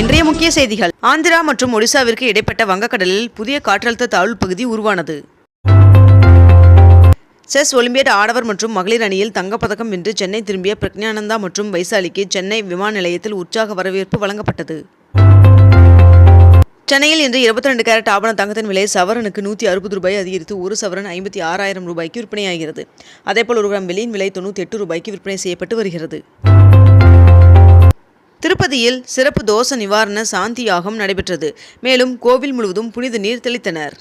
இன்றைய முக்கிய செய்திகள். ஆந்திரா மற்றும் ஒடிசாவிற்கு இடைப்பட்ட வங்கக்கடலில் புதிய காற்றழுத்த தாழ்வு பகுதி உருவானது. செஸ் ஒலிம்பியட் ஆடவர் மற்றும் மகளிர் அணியில் தங்கப்பதக்கம் வென்று சென்னை திரும்பிய பிரக்ஞானந்தா மற்றும் வைசாலிக்கு சென்னை விமான நிலையத்தில் உற்சாக வரவேற்பு வழங்கப்பட்டது. சென்னையில் இன்று இருபத்தி ரெண்டு கேரட் ஆபண தங்கத்தின் விலை சவரனுக்கு நூற்றி அறுபது ரூபாய் அதிகரித்து ஒரு சவரன் ஐம்பத்தி ஆறாயிரம் ரூபாய்க்கு விற்பனையாகிறது. அதேபோல் ஒரு கிராம் வெளியின் விலை தொண்ணூற்றி எட்டு ரூபாய்க்கு விற்பனை செய்யப்பட்டு வருகிறது. திருப்பதியில் சிறப்பு தோஷ நிவாரண சாந்தி யாகம் நடைபெற்றது. மேலும் கோவில் முழுவதும் புனித நீர் தெளித்தனர்.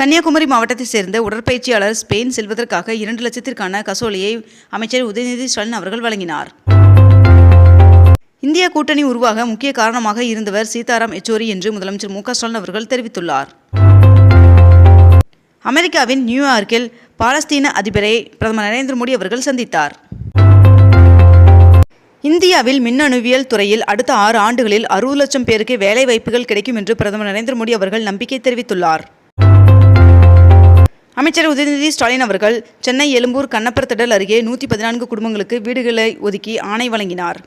கன்னியாகுமரி மாவட்டத்தைச் சேர்ந்த உடற்பயிற்சியாளர் ஸ்பெயின் செல்வதற்காக இரண்டு லட்சத்திற்கான கசோலையை அமைச்சர் உதயநிதி ஸ்டாலின் அவர்கள் வழங்கினார். இந்திய கூட்டணி உருவாக முக்கிய காரணமாக இருந்தவர் சீதாராம் யெச்சூரி என்று முதலமைச்சர் மு ஸ்டாலின் அவர்கள் தெரிவித்துள்ளார். அமெரிக்காவின் நியூயார்க்கில் பாலஸ்தீன அதிபரை பிரதமர் நரேந்திர மோடி அவர்கள் சந்தித்தார். இந்தியாவில் மின்னணுவியல் துறையில் அடுத்த ஆறு ஆண்டுகளில் அறுபது லட்சம் பேருக்கு வேலை வாய்ப்புகள் கிடைக்கும் என்று பிரதமர் நரேந்திர மோடி அவர்கள் நம்பிக்கை தெரிவித்துள்ளார். அமைச்சர் உதயநிதி ஸ்டாலின் அவர்கள் சென்னை எழும்பூர் கண்ணப்பர் திடல் அருகே நூற்றி பதினான்கு குடும்பங்களுக்கு வீடுகளை ஒதுக்கி ஆணை வழங்கினார்.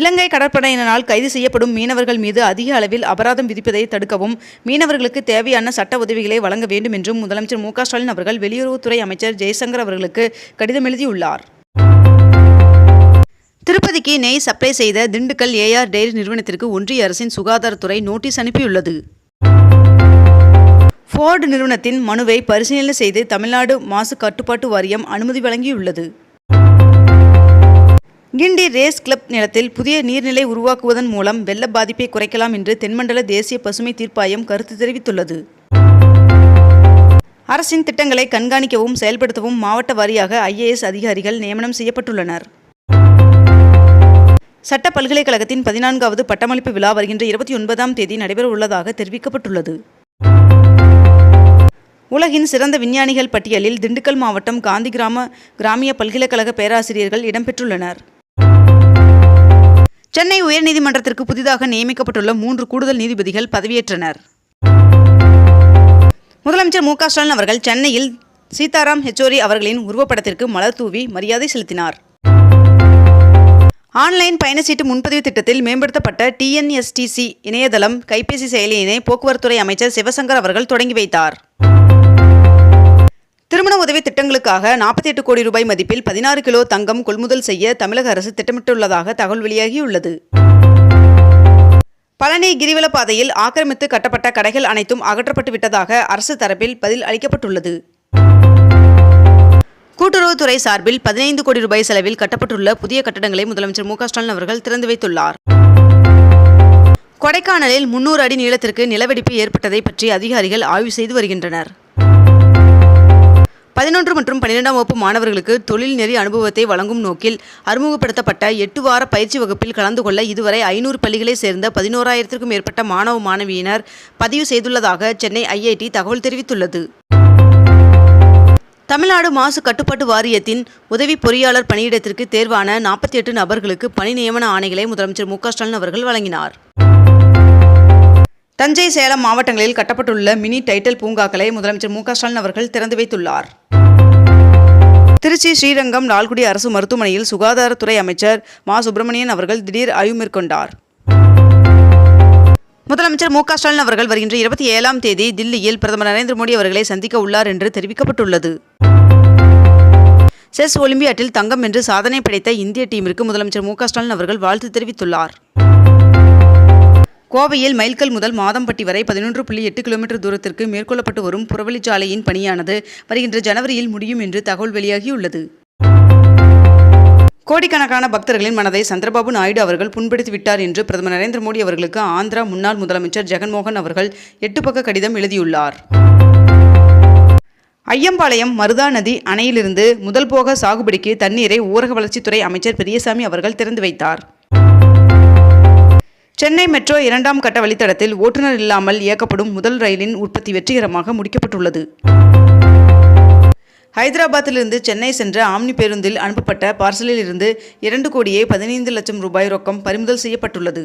இலங்கை கடற்படையினரால் கைது செய்யப்படும் மீனவர்கள் மீது அதிக அளவில் அபராதம் விதிப்பதை தடுக்கவும் மீனவர்களுக்கு தேவையான சட்ட உதவிகளை வழங்க வேண்டும் என்றும் முதலமைச்சர் மு ஸ்டாலின் அவர்கள் வெளியுறவுத்துறை அமைச்சர் ஜெய்சங்கர் அவர்களுக்கு கடிதம் எழுதியுள்ளார். திருப்பதிக்கு நெய் சப்ளை செய்த திண்டுக்கல் ஏஆர் டெய்ரி நிறுவனத்திற்கு ஒன்றிய அரசின் சுகாதாரத்துறை நோட்டீஸ் அனுப்பியுள்ளது. ஃபோர்டு நிறுவனத்தின் மனுவை பரிசீலனை செய்து தமிழ்நாடு மாசு கட்டுப்பாட்டு வாரியம் அனுமதி வழங்கியுள்ளது. கிண்டி ரேஸ் கிளப் நிலத்தில் புதிய நீர்நிலை உருவாக்குவதன் மூலம் வெள்ள பாதிப்பை குறைக்கலாம் என்று தென்மண்டல தேசிய பசுமை தீர்ப்பாயம் கருத்து தெரிவித்துள்ளது. அரசின் திட்டங்களை கண்காணிக்கவும் செயல்படுத்தவும் மாவட்ட வாரியாக ஐஏஎஸ் அதிகாரிகள் நியமனம் செய்யப்பட்டுள்ளனர். சட்ட பல்கலைக்கழகத்தின் பதினான்காவது பட்டமளிப்பு விழா வருகின்ற இருபத்தி ஒன்பதாம் தேதி நடைபெற உள்ளதாக தெரிவிக்கப்பட்டுள்ளது. உலகின் சிறந்த விஞ்ஞானிகள் பட்டியலில் திண்டுக்கல் மாவட்டம் காந்தி கிராம கிராமிய பல்கலைக்கழக பேராசிரியர்கள் இடம்பெற்றுள்ளனர். சென்னை உயர்நீதிமன்றத்திற்கு புதிதாக நியமிக்கப்பட்டுள்ள மூன்று கூடுதல் நீதிபதிகள் பதவியேற்றனர். முதலமைச்சர் மு க ஸ்டாலின் அவர்கள் சென்னையில் சீதாராம் ஹெச்சோரி அவர்களின் உருவப்படத்திற்கு மலர் தூவி மரியாதை செலுத்தினார். ஆன்லைன் பயணச்சீட்டு முன்பதிவு திட்டத்தில் மேம்படுத்தப்பட்ட டிஎன்எஸ்டிசி இணையதளம் கைபேசி செயலியினை போக்குவரத்துறை அமைச்சர் சிவசங்கர் அவர்கள் தொடங்கி வைத்தார். திருமண உதவி திட்டங்களுக்காக நாற்பத்தி எட்டு கோடி ரூபாய் மதிப்பில் பதினாறு கிலோ தங்கம் கொள்முதல் செய்ய தமிழக அரசு திட்டமிட்டுள்ளதாக தகவல் வெளியாகியுள்ளது. பழனி கிரிவல பாதையில் ஆக்கிரமித்து கட்டப்பட்ட கடைகள் அனைத்தும் அகற்றப்பட்டு விட்டதாக அரசு தரப்பில் பதில் அளிக்கப்பட்டுள்ளது. உளவுத்துறை சார்பில் பதினைந்து கோடி ரூபாய் செலவில் கட்டப்பட்டுள்ள புதிய கட்டடங்களை முதலமைச்சர் மு ஸ்டாலின் அவர்கள் திறந்து வைத்துள்ளார். கொடைக்கானலில் முன்னூறு அடி நீளத்திற்கு நிலவெடிப்பு ஏற்பட்டதை பற்றி அதிகாரிகள் ஆய்வு செய்து வருகின்றனர். பதினொன்று மற்றும் பன்னிரெண்டாம் வகுப்பு மாணவர்களுக்கு தொழில் நெறி அனுபவத்தை வழங்கும் நோக்கில் அறிமுகப்படுத்தப்பட்ட எட்டு வார பயிற்சி வகுப்பில் கலந்து கொள்ள இதுவரை ஐநூறு பள்ளிகளை சேர்ந்த பதினோராயிரத்திற்கும் மேற்பட்ட மாணவ மாணவியினர் பதிவு செய்துள்ளதாக சென்னை ஐஐடி தகவல் தெரிவித்துள்ளது. தமிழ்நாடு மாசு கட்டுப்பாட்டு வாரியத்தின் உதவி பொறியாளர் பணியிடத்திற்கு தேர்வான நாற்பத்தி எட்டு நபர்களுக்கு பணி நியமன ஆணைகளை முதலமைச்சர் மு ஸ்டாலின் அவர்கள் வழங்கினார். தஞ்சை சேலம் மாவட்டங்களில் கட்டப்பட்டுள்ள மினி டைட்டில் பூங்காக்களை முதலமைச்சர் மு ஸ்டாலின் அவர்கள் திறந்து வைத்துள்ளார். திருச்சி ஸ்ரீரங்கம் லால்குடி அரசு மருத்துவமனையில் சுகாதாரத்துறை அமைச்சர் மா. சுப்பிரமணியன் அவர்கள் திடீர் ஆய்வு மேற்கொண்டார். முதலமைச்சர் மு க ஸ்டாலின் அவர்கள் வருகின்ற இருபத்தி ஏழாம் தேதி தில்லியில் பிரதமர் நரேந்திர மோடி அவர்களை சந்திக்க உள்ளார் என்று தெரிவிக்கப்பட்டுள்ளது. செஸ் ஒலிம்பியாட்டில் தங்கம் என்று சாதனை படைத்த இந்திய டீமிற்கு முதலமைச்சர் மு க ஸ்டாலின் அவர்கள் வாழ்த்து தெரிவித்துள்ளார். கோவையில் மைல்கல் முதல் மாதம்பட்டி வரை பதினொன்று புள்ளி எட்டு கிலோமீட்டர் தூரத்திற்கு மேற்கொள்ளப்பட்டு வரும் புறவழிச்சாலையின் பணியானது வருகின்ற ஜனவரியில் முடியும் என்று தகவல் வெளியாகியுள்ளது. கோடிக்கணக்கான பக்தர்களின் மனதை சந்திரபாபு நாயுடு அவர்கள் புண்படுத்தி விட்டார் என்று பிரதமர் நரேந்திர மோடி அவர்களுக்கு ஆந்திரா முன்னாள் முதலமைச்சர் ஜெகன்மோகன் அவர்கள் எட்டு பக்க கடிதம் எழுதியுள்ளார். ஐயம்பாளையம் மருதா நதி அணையிலிருந்து முதல் போக சாகுபடிக்கு தண்ணீரை ஊரக வளர்ச்சித்துறை அமைச்சர் பெரியசாமி அவர்கள் திறந்து வைத்தார். சென்னை மெட்ரோ இரண்டாம் கட்ட வழித்தடத்தில் ஓட்டுநர் இல்லாமல் இயக்கப்படும் முதல் ரயிலின் உற்பத்தி வெற்றிகரமாக முடிக்கப்பட்டுள்ளது. ஹைதராபாத்திலிருந்து சென்னை சென்ற ஆம்னி பேருந்தில் அனுப்பப்பட்ட பார்சலில் இருந்து இரண்டு கோடியே பதினைந்து லட்சம் ரூபாய் ரொக்கம் பறிமுதல் செய்யப்பட்டுள்ளது.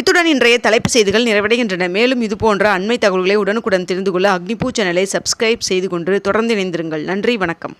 இத்துடன் இன்றைய தலைப்பு செய்திகள் நிறைவடைகின்றன. மேலும் இதுபோன்ற அண்மை தகவல்களை உடனுக்குடன் தெரிந்து கொள்ள அக்னிபூ சேனலை சப்ஸ்கிரைப் செய்து கொண்டு தொடர்ந்து இணைந்திருங்கள். நன்றி வணக்கம்.